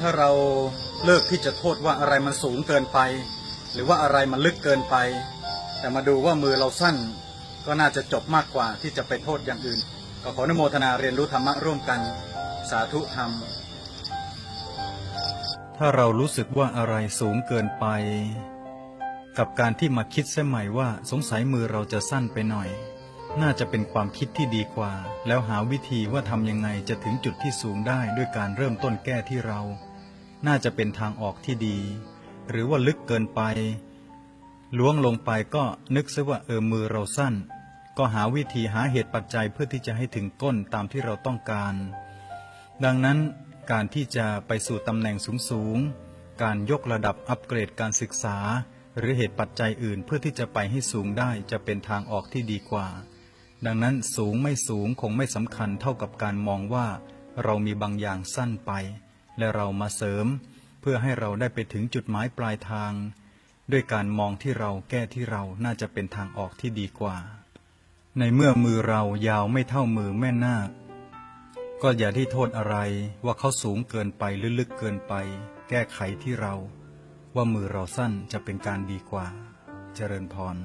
ถ้าเราเลิกที่จะโทษว่าอะไรมันสูงเกินไป หรือว่าอะไรมันลึกเกินไป แต่มาดูว่ามือเราสั้น ก็น่าจะจบมากกว่าที่จะไปโทษอย่างอื่น ก็ขออนุโมทนาเรียนรู้ธรรมะร่วมกัน สาธุธรรม ถ้าเรารู้สึกว่าอะไรสูงเกินไป กับการที่มาคิดเสียใหม่ว่าสงสัยมือเราจะสั้นไปหน่อย น่าจะเป็นความคิดที่ดีกว่า แล้วหาวิธีว่าทำยังไงจะถึงจุดที่สูงได้ด้วยการเริ่มต้นแก้ที่เรา น่าจะเป็นทางออกที่ดี หรือว่าลึกเกินไป ล้วงลงไปก็นึกซะว่าเออมือเราสั้น ก็หาวิธีหาเหตุปัจจัยเพื่อที่จะให้ถึงก้นตามที่เราต้องการ ดังนั้นการที่จะไปสู่ตำแหน่งสูงๆ การยกระดับอัปเกรดการศึกษา หรือเหตุปัจจัยอื่นเพื่อที่จะไปให้สูงได้จะเป็นทางออกที่ดีกว่า ดังนั้นสูงไม่สูงคงไม่สำคัญเท่ากับการมองว่า เรามีบางอย่างสั้นไป และเรามาเสริม เพื่อให้เราได้ไปถึงจุดหมายปลายทาง ด้วยการมองที่เราแก้ที่เราน่าจะเป็นทางออกที่ดีกว่า ในเมื่อมือเรายาวไม่เท่ามือแม่นาค ก็อย่าที่โทษอะไรว่าเขาสูงเกินไปหรือลึกเกินไป แก้ไขที่เรา ว่ามือเราสั้นจะเป็นการดีกว่า เจริญพร